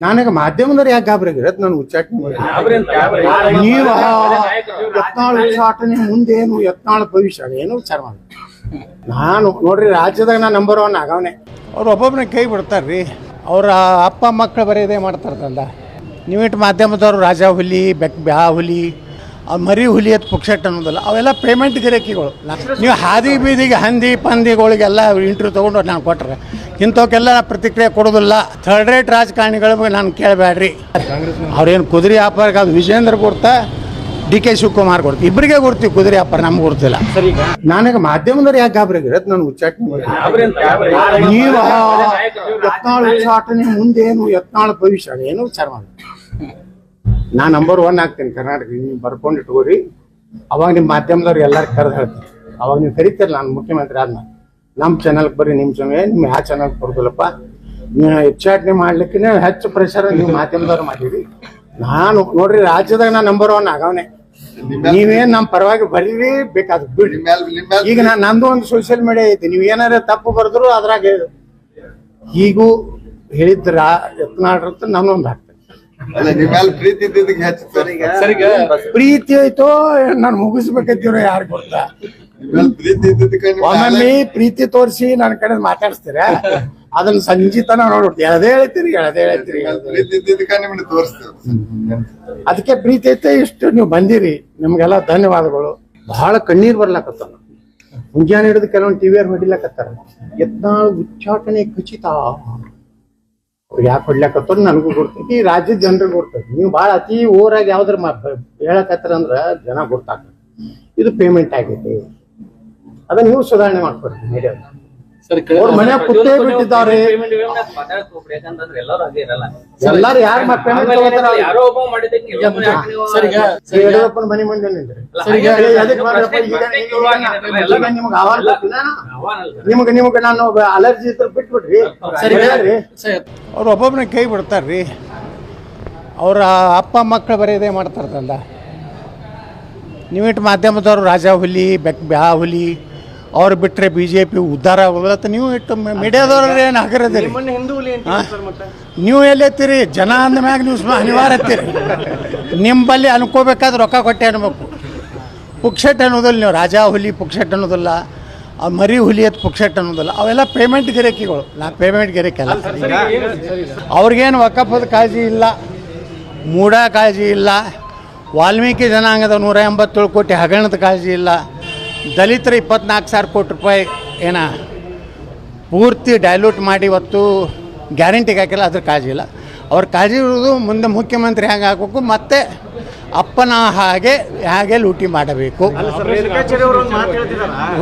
ನನಗೆ ಮಾಧ್ಯಮದವ್ರು ಯಾಕೆ ಗಾಬರಿ ಆಗಿರತ್ ನಾನು ಉಚ್ಚಾಟನೆ ಮಾಡಿ ನೀವು ಯತ್ನಾಳ ಉಚ್ಚಾಟನೆ ಮುಂದೇನು ಯತ್ನಾಳ ಭವಿಷ್ಯ ಏನು ವಿಚಾರ ಮಾಡಿ ನಾನು ನೋಡ್ರಿ ರಾಜ್ಯದಾಗ ನಾ ನಂಬರ್ ಒನ್ ಆಗವನೆ. ಅವ್ರು ಒಬ್ಬೊಬ್ಬನ ಕೈ ಬಿಡ್ತಾರ್ರಿ. ಅವ್ರ ಅಪ್ಪ ಮಕ್ಕಳು ಬರೀ ಇದೇ ಮಾಡ್ತಾರಲ್ಲ ನೀವಿಟ್ಟು ಮಾಧ್ಯಮದವರು ರಾಜ ಹುಲಿ ಬೆಕ್ ಬ್ಯಾ ಹುಲಿ ಆ ಮರಿ ಹುಲಿಯತ್ ಪುಕ್ಷಟ್ ಅನ್ನೋದಲ್ಲ, ಅವೆಲ್ಲ ಪೇಮೆಂಟ್ ಗಿರಾಕಿಗಳು. ನೀವು ಹಾದಿ ಬೀದಿಗೆ ಹಂದಿ ಪಂದಿಗಳಿಗೆಲ್ಲ ಇಂಟ್ರ್ಯೂ ತೊಗೊಂಡು ನಾನು ಕೊಟ್ಟರೆ ಇಂಥವಕ್ಕೆಲ್ಲ ಪ್ರತಿಕ್ರಿಯೆ ಕೊಡೋದಿಲ್ಲ. ಥರ್ಡ್ ರೇಟ್ ರಾಜಕಾರಣಿಗಳ ಬಗ್ಗೆ ನಾನು ಕೇಳಬೇಡ್ರಿ ಅವ್ರೇನು ಕುದುರೆ ವ್ಯಾಪಾರಕ್ಕೆ ಅದು ವಿಜೇಂದ್ರ ಕೊಡ್ತಾ, ಡಿ ಕೆ ಶಿವಕುಮಾರ್ ಕೊಡ್ತು ಇಬ್ಬರಿಗೆ ಕೊಡ್ತೀವಿ ಕುದುರೆ ವ್ಯಾಪಾರ ನಮ್ಗೆ ಕೊಡ್ತಿಲ್ಲ. ನನಗೆ ಮಾಧ್ಯಮದವ್ರು ಯಾಕೆ ಗಾಬರಿ ಆಗಿರತ್ ನಾನು ಉಚ್ಚಾಟನೆ ನೀವ ಯತ್ನಾಳ ಉಚ್ಚಾಟನೆ ಮುಂದೇನು ಯತ್ನಾಳ ಭವಿಷ್ಯ ಏನು ವಿಚಾರ ಮಾಡಿ ನಾ ನಂಬರ್ ಒನ್ ಆಗ್ತೀನಿ ಕರ್ನಾಟಕ ನೀವು ಬರ್ಕೊಂಡು ಇಟ್ಕೋರಿ. ಅವಾಗ ನಿಮ್ಮ ಮಾಧ್ಯಮದವ್ರು ಎಲ್ಲರೂ ಕರೆದು ಹೇಳ್ತೀನಿ. ಅವಾಗ ನೀವು ಕರಿತೀರ ನಾನು ಮುಖ್ಯಮಂತ್ರಿ ಆದ್ಮೇಲೆ. ನಮ್ಮ ಚಾನಲ್ಗೆ ಬರ್ರಿ ನಿಮ್ಮ ಚಾನಲ್ ನಿಮ್ಮ ಯಾವ ಚಾನಲ್ ಬರ್ದಲ್ಲಪ್ಪ ನೀವು ಹೆಚ್ಚಾಟನೆ ಮಾಡ್ಲಿಕ್ಕೆ ಹೆಚ್ಚು ಪ್ರೆಷರ್ ನೀವು ಮಾಧ್ಯಮದವ್ರು ಮಾಡಿರಿ. ನಾನು ನೋಡ್ರಿ ರಾಜ್ಯದಾಗ ನಾ ನಂಬರ್ ಒನ್ ಆಗವನೆ. ನೀವೇನ್ ನಮ್ಮ ಪರವಾಗಿ ಬರೀರಿ ಬೇಕಾದ ಬಿಡ್ರಿ ಈಗ ನಾನು ನಂದು ಒಂದು ಸೋಷಿಯಲ್ ಮೀಡಿಯಾ ಐತಿ ನೀವು ಏನಾರ ತಪ್ಪು ಬರೆದ್ರು ಅದ್ರಾಗ ಹೇಳು. ಈಗೂ ಹೇಳಿದ್ರ ಯತ್ನಾಡ್ರಂತ ಒಂದು ಹಾಕ್ತೇನೆ. ಅಲ್ಲ ನಿಮ್ಮ ಮೇಲೆ ಪ್ರೀತಿ ಇದ್ದಿದ್ದಕ್ಕೆ ಹೆಚ್ಚು ಪ್ರೀತಿ ಐತೋ ನಾನು ಮುಗಿಸ್ಬೇಕಂತೀವ್ರ ಯಾರು ಗೊತ್ತಾ ನಿಮ್ಮ ಮೇಲೆ ಪ್ರೀತಿ ಇದ್ದಿದ್ದಕ್ಕೆ ಒಮ್ಮೊಮ್ಮೆ ಪ್ರೀತಿ ತೋರಿಸಿ ನನ್ನ ಕಡೆ ಮಾತಾಡಿಸ್ತೀರ? ಅದನ್ನ ಸಂಜಿತನ ನೋಡ್ಬಿಡ್ತೀವಿ ಅದೇ ಹೇಳ್ತೀರಿ ಅದೇ ಹೇಳ್ತೀರಿ ಪ್ರೀತಿ ಇದ್ದಿದ್ದಕ್ಕೆ ನಿಮ್ಮನ್ನ ತೋರಿಸ್ತೇವೆ. ಅದಕ್ಕೆ ಪ್ರೀತಿ ಐತೆ ಇಷ್ಟು ನೀವು ಬಂದಿರಿ. ನಿಮ್ಗೆಲ್ಲ ಧನ್ಯವಾದಗಳು. ಬಹಳ ಕಣ್ಣೀರ್ ಬರ್ಲಾಕತ್ತಾನ. ಮುಂಜಾನೆ ಹಿಡಿದು ಕೆಲವೊಂದು ಟಿವಿಯರ್ ಹೊಡಿಲಕತ್ತಾರ ಯತ್ನಾಳ್ ಉಚ್ಚಾಟನೆ ಖಚಿತ. ಯಾಕೆ ಹೊಡ್ಲಾಕತ್ತಾರ ನನಗೂ ಗೊತ್ತೈತಿ ಈ ರಾಜ್ಯದ ಜನರಿಗೆ ಗೊತ್ತೈತಿ ನೀವು ಭಾಳ ಅತಿ ಓರಾಗಿ ಯಾವ್ದ್ರ ಹೇಳಕತ್ತರ ಅಂದ್ರ ಜನ ಗೊತ್ತಾಗ್ತದೆ. ಇದು ಪೇಮೆಂಟ್ ಆಗೈತಿ. ಅದನ್ನ ನೀವು ಸುಧಾರಣೆ ಮಾಡ್ಕೊಡ್ರಿ ಮೀಡಿಯಾ ಅವ್ರ ಮನೆ ಬಿಟ್ಟಿದ್ದಾರೆ. ಯಾಕಂತಂದ್ರೆ ಎಲ್ಲರೂ ಹಾಗೆ ಇರಲ್ಲ. ಎಲ್ಲಾರು ಯಾರು ಪೇಮೆಂಟ್ ತಗೋತಾರ? ಯಾರೋ ಒಬ್ಬ ಮಾಡಿದ್ದಕ್ಕೆ ಎಲ್ಲರೂ ಯಾಕೆ ನೀವು ಶ್ರೀ ಯಡಿಯೂರಪ್ಪನ ಮನೆ ಮುಂದೆ ನಿಂತ್ರಿ ಸರಿಗೆ ಅದಕ್ಕೆ ಮಾಡ್ರಪ್ಪ, ಈಗ ಈಗ ಈಗ ನಿಮ್ಗೆ ನಾನು ಅಲರ್ಜಿ ಇದ್ರೆ ಬಿಟ್ಬಿಡ್ರಿ. ಅವ್ರು ಒಬ್ಬೊಬ್ಬನ ಕೈ ಬಿಡ್ತಾರ್ರಿ. ಅವ್ರ ಅಪ್ಪ ಮಕ್ಕಳು ಬರೀ ಇದೇ ಮಾಡ್ತಾರಲ್ಲ ನೀವಿಟ್ಟು ಮಾಧ್ಯಮದವ್ರು ರಾಜ ಹುಲಿ ಬೆಕ್ ಬ್ಯಾ ಹುಲಿ ಅವ್ರು ಬಿಟ್ಟರೆ ಬಿ ಜೆ ಪಿ ಉದ್ಧಾರ ಆಗೋದಿಲ್ಲ. ಅಂತ ನೀವು ಇಟ್ಟು ಮೀಡಿಯಾದವ್ರು ಏನು ಹಾಕಿರೋದಿರಿ ನೀವು ಎಲ್ಲೈತೀರಿ ಜನ ಅಂದ ಮ್ಯಾಗ ನೀವು ಸುಮ್ಮನೆ ಅನಿವಾರ್ಯ ನಿಮ್ಮ ನಿಮ್ಮಲ್ಲಿ ಅನ್ಕೋಬೇಕಾದ್ರೆ ರೊಕ್ಕ ಕೊಟ್ಟೆ ಅನ್ಬೇಕು. ಪುಕ್ಷಟ್ ಅನ್ನೋದಿಲ್ಲ ನೀವು. ರಾಜ ಹುಲಿ ಪುಕ್ಷಟ್ ಅನ್ನೋದಿಲ್ಲ. ಆ ಮರಿ ಹುಲಿ ಅದು ಪುಕ್ಷಟ್ ಅನ್ನೋದಿಲ್ಲ. ಅವೆಲ್ಲ ಪೇಮೆಂಟ್ ಗಿರಾಕಿಗಳು. ನಾ ಪೇಮೆಂಟ್ ಗಿರಾಕಿ ಅಲ್ಲ. ಅವ್ರಿಗೇನು ಒಕ್ಕಪ್ಪದ ಕಾಳಜಿ ಇಲ್ಲ ಮೂಡ ಕಾಳಜಿ ಇಲ್ಲ ವಾಲ್ಮೀಕಿ ಜನಾಂಗದ ನೂರ ಎಂಬತ್ತೇಳು ಕೋಟಿ ಹಗರಣದ ಕಾಳಜಿ ಇಲ್ಲ. ದಲಿತರ ಇಪ್ಪತ್ನಾಲ್ಕು ಸಾವಿರ ಕೋಟಿ ರೂಪಾಯಿ ಏನ ಪೂರ್ತಿ ಡೈಲ್ಯೂಟ್ ಮಾಡಿ ಇವತ್ತು ಗ್ಯಾರಂಟಿಗೆ ಹಾಕಿಲ್ಲ ಅದ್ರ ಕಾಳಜಿ ಇಲ್ಲ. ಅವ್ರ ಕಾಳಜಿ ಇರೋದು ಮುಂದೆ ಮುಖ್ಯಮಂತ್ರಿ ಹೆಂಗೆ ಹಾಕಬೇಕು ಮತ್ತೆ ಅಪ್ಪನ ಹಾಗೆ ಹಾಗೆ ಲೂಟಿ ಮಾಡಬೇಕು.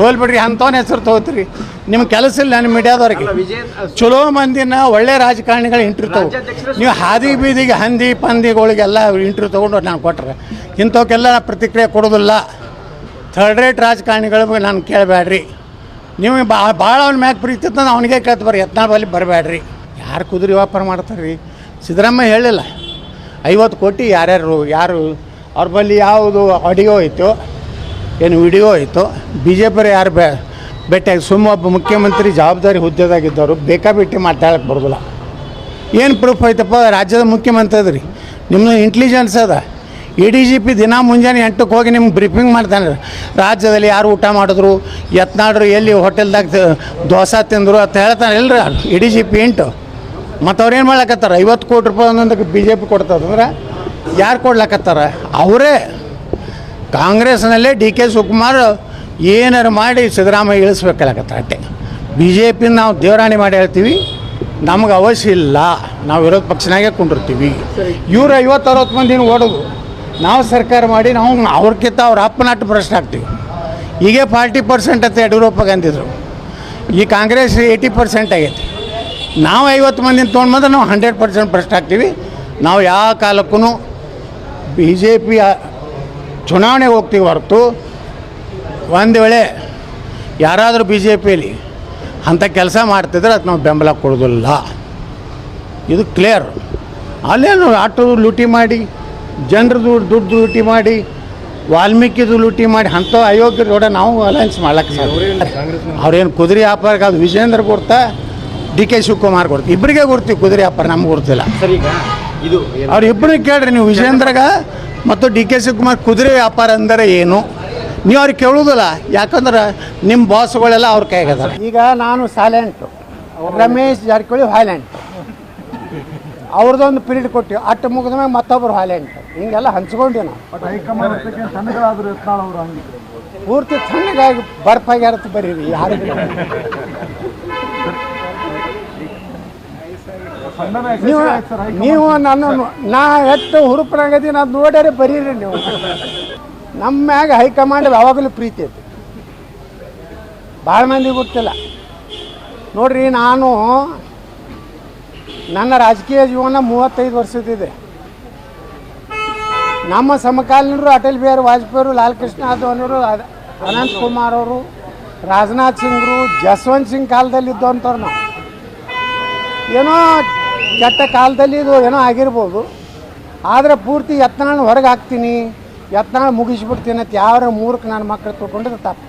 ಹೋಲ್ಬಿಡ್ರಿ ಅಂಥವ್ನ ಅಂಥವನ್ನ ಹೆಸರು ತಗೋತೀರಿ. ನಿಮ್ಮ ಕೆಲಸ ಇಲ್ಲ ನಿಮ್ಮ ಮೀಡಿಯಾದವ್ರಿಗೆ. ಚಲೋ ಮಂದಿನ ಒಳ್ಳೆ ರಾಜಕಾರಣಿಗಳು ಇಂಟ್ರ್ಯೂ ತಗೋ ನೀವು ಹಾದಿ ಬೀದಿಗೆ ಹಂದಿ ಪಂದಿಗಳಿಗೆಲ್ಲ ಇಂಟ್ರ್ಯೂ ತೊಗೊಂಡು ನಾನು ಕೊಟ್ಟರೆ ಇಂಥವಕ್ಕೆಲ್ಲ ಪ್ರತಿಕ್ರಿಯೆ ಕೊಡೋದಿಲ್ಲ. ಥರ್ಡ್ ರೇಟ್ ರಾಜಕಾರಣಿಗಳ ಬಗ್ಗೆ ನಾನು ಕೇಳಬೇಡ್ರಿ. ನೀವು ಬಾ, ಭಾಳ ಅವ್ನ ಮ್ಯಾಗ ಪ್ರೀತಿ ಇತ್ತು ಅವನಿಗೆ ಕೇಳ್ತು ಬರ್ರಿ, ಯತ್ನಾಳ್ ಬಲ್ಲಿ ಬರಬೇಡ್ರಿ ಯಾರು ಕುದುರೆ ವ್ಯಾಪಾರ ಮಾಡ್ತಾರೆ ರೀ ಸಿದ್ದರಾಮಯ್ಯ ಹೇಳಿಲ್ಲ. ಐವತ್ತು ಕೋಟಿ ಯಾರ್ಯಾರು, ಯಾರು, ಅವ್ರ ಬಳಿ ಯಾವುದು ಆಡಿಯೋ ಐತೋ ಏನು ವಿಡಿಯೋ ಐತೋ ಬಿ ಜೆ ಪಿಯವ್ರು ಯಾರು ಬೆ ಭೇಟಿಯಾಗಿ ಸುಮ್ಮ ಒಬ್ಬ ಮುಖ್ಯಮಂತ್ರಿ ಜವಾಬ್ದಾರಿ ಹುದ್ದೆದಾಗಿದ್ದವರು ಬೇಕಾಬಿಟ್ಟಿ ಮಾತಾಡಕ್ಕೆ ಬರೋದಿಲ್ಲ. ಏನು ಪ್ರೂಫ್ ಐತಪ್ಪ ರಾಜ್ಯದ ಮುಖ್ಯಮಂತ್ರಿ ಅದ್ರಿ. ನಿಮ್ಮ ಇಂಟೆಲಿಜೆನ್ಸ್ ಅದ. ಎ ಡಿ ಜಿ ಪಿ ದಿನ ಮುಂಜಾನೆ ಎಂಟಕ್ಕೆ ಹೋಗಿ ನಿಮ್ಗೆ ಬ್ರೀಫಿಂಗ್ ಮಾಡ್ತಾನೆ. ರಾಜ್ಯದಲ್ಲಿ ಯಾರು ಊಟ ಮಾಡಿದ್ರು ಯತ್ನಾಡ್ರು ಎಲ್ಲಿ ಹೋಟೆಲ್ದಾಗ ದೋಸೆ ತಿಂದರು ಅಂತ ಹೇಳ್ತಾನೆ ಇಲ್ರಿ ಎ ಡಿ ಜಿ ಪಿ ಎಂಟು. ಮತ್ತು ಅವ್ರೇನು ಮಾಡ್ಲಕತ್ತಾರ? ಐವತ್ತು ಕೋಟಿ ರೂಪಾಯಿ ಒಂದೊಂದಕ್ಕೆ ಬಿ ಜೆ ಪಿ ಕೊಡ್ತದಂದ್ರೆ ಯಾರು ಕೊಡ್ಲಕತ್ತಾರ? ಅವರೇ. ಕಾಂಗ್ರೆಸ್ನಲ್ಲೇ ಡಿ ಕೆ ಶಿವಕುಮಾರ್ ಏನಾರು ಮಾಡಿ ಸಿದ್ದರಾಮಯ್ಯ ಇಳಿಸ್ಬೇಕಲ್ಲಕತ್ತಾರ ಅಟ್ಟೆ. ಬಿ ಜೆ ಪಿ ನಾವು ದೇವರಾಣಿ ಮಾಡಿ ಹೇಳ್ತೀವಿ, ನಮ್ಗೆ ಅವಶ್ಯ ಇಲ್ಲ. ನಾವು ವಿರೋಧ ಪಕ್ಷನಾಗೆ ಕುಂಡಿರ್ತೀವಿ. ಇವ್ರು ಐವತ್ತು ಅರವತ್ತು ಮಂದಿನ ಓಡೋದು. ನಾವು ಸರ್ಕಾರ ಮಾಡಿ ನಾವು ಅವ್ರಕ್ಕಿಂತ ಅವ್ರ ಅಪ್ಪನಾಟ ಪ್ರಶ್ನೆ ಆಗ್ತೀವಿ. ಈಗ ಫಾರ್ಟಿ ಪರ್ಸೆಂಟ್ ಅಂತ ಯಡಿಯೂರಪ್ಪಗೆ ಅಂದಿದ್ರು ಈ ಕಾಂಗ್ರೆಸ್ ಏಯ್ಟಿ ಪರ್ಸೆಂಟ್ ಆಗೈತಿ. ನಾವು ಐವತ್ತು ಮಂದಿನ ತೊಗೊಂಡ್ಬಂದ್ರೆ ನಾವು ಹಂಡ್ರೆಡ್ ಪರ್ಸೆಂಟ್ ಪ್ರಶ್ನೆ ಆಗ್ತೀವಿ. ನಾವು ಯಾವ ಕಾಲಕ್ಕೂ ಬಿ ಜೆ ಪಿ ಚುನಾವಣೆಗೆ ಹೋಗ್ತೀವಿ ಹೊರತು. ಒಂದು ವೇಳೆ ಯಾರಾದರೂ ಬಿ ಜೆ ಪಿಯಲ್ಲಿ ಅಂಥ ಕೆಲಸ ಮಾಡ್ತಿದ್ರೆ ಅದು ನಾವು ಬೆಂಬಲ ಕೊಡೋದಿಲ್ಲ ಇದು ಕ್ಲಿಯರ್ ಅಲ್ಲೇನು ಆಟೋ ಲೂಟಿ ಮಾಡಿ ಜನರದು ದುಡ್ಡು ಲೂಟಿ ಮಾಡಿ ವಾಲ್ಮೀಕಿದು ಲೂಟಿ ಮಾಡಿ ಅಂಥ ಅಯೋಗ್ಯರ ಕೂಡ ನಾವು ಅಲಯನ್ಸ್ ಮಾಡ್ಲಕ್ಕೆ ಸಾಧ್ಯ. ಅವ್ರೇನು ಕುದುರೆ ವ್ಯಾಪಾರಕ್ಕೆ ಅದು ವಿಜೇಂದ್ರ ಕೊಡ್ತಾ ಡಿ ಕೆ ಶಿವಕುಮಾರ್ ಕೊಡ್ತೀವಿ ಇಬ್ಬರಿಗೆ ಕೊಡ್ತೀವಿ ಕುದುರೆ ವ್ಯಾಪಾರ ನಮ್ಗೆ ಕೊಡ್ತಿಲ್ಲ ಸರ್ ಈಗ ಇದು ಅವ್ರು ಅವ್ರಿಬ್ಬರನ್ನ ಕೇಳ್ರಿ ನೀವು ವಿಜೇಂದ್ರಗ ಮತ್ತು ಡಿ ಕೆ ಶಿವಕುಮಾರ್ ಕುದುರೆ ವ್ಯಾಪಾರ ಅಂದರೆ ಏನು? ನೀವು ಅವ್ರಿಗೆ ಕೇಳುವುದಿಲ್ಲ ಯಾಕಂದ್ರೆ ನಿಮ್ಮ ಬಾಸ್ಗಳೆಲ್ಲ ಅವ್ರ ಕೈಗದ ಈಗ ನಾನು ಸೈಲೆಂಟು ರಮೇಶ್ ಜಾರಕಿಹೊಳಿ ವೈಲೆಂಟ್ ಅವ್ರದ್ದೊಂದು ಪೀರಿಯಡ್ ಕೊಟ್ಟಿವಿ ಅಟ್ಟು ಮುಗಿದ ಮೇಲೆ ಮತ್ತೊಬ್ರು ವೈಲೆಂಟ್ ಹಿಂಗೆಲ್ಲ ಹಂಚ್ಕೊಂಡೆ ನಾವು ಪೂರ್ತಿ ತಣ್ಣಗಾಗಿ ಬರ್ಫಾಗ್ಯಾರತ್ ಬರೀರಿ ಯಾರು ನೀವು ನೀವು ನಾನು ನಾ ಎಷ್ಟು ಹುರುಪನಾಗದೀನಿ ಅದು ನೋಡ್ಯಾರೆ ಬರೀರಿ ನೀವು. ನಮ್ಮ ಮ್ಯಾಗ ಹೈಕಮಾಂಡ್ ಯಾವಾಗಲೂ ಪ್ರೀತಿ ಐತಿ. ಭಾಳ ಮಂದಿ ಗೊತ್ತಿಲ್ಲ. ನೋಡ್ರಿ ನಾನು ನನ್ನ ರಾಜಕೀಯ ಜೀವನ ಮೂವತ್ತೈದು ವರ್ಷದಿದೆ ನಮ್ಮ ಸಮಕಾಲೀನರು, ಅಟಲ್ ಬಿಹಾರಿ ವಾಜಪೇಯಿ ಲಾಲ್ ಕೃಷ್ಣ ಅನಂತ್ ಕುಮಾರ್ ಅವರು, ರಾಜನಾಥ್ ಸಿಂಗ್ರು, ಜಸ್ವಂತ್ ಸಿಂಗ್ ಕಾಲದಲ್ಲಿ ಇದ್ದವಂಥವ್ರು ನಾವು. ಏನೋ ಕೆಟ್ಟ ಕಾಲದಲ್ಲಿ ಇದು ಏನೋ ಆಗಿರ್ಬೋದು. ಆದರೆ ಪೂರ್ತಿ ಯತ್ನಾಳ್ ಹೊರಗೆ ಹಾಕ್ತೀನಿ, ಯತ್ನಾಳ್ ಮುಗಿಸ್ಬಿಡ್ತೀನಿ ಅಂತ ಯಾವ ಮೂರಕ್ಕೆ ನಾನು ಮಕ್ಕಳು ತೊಗೊಂಡಿದ್ದು ತಪ್ಪು.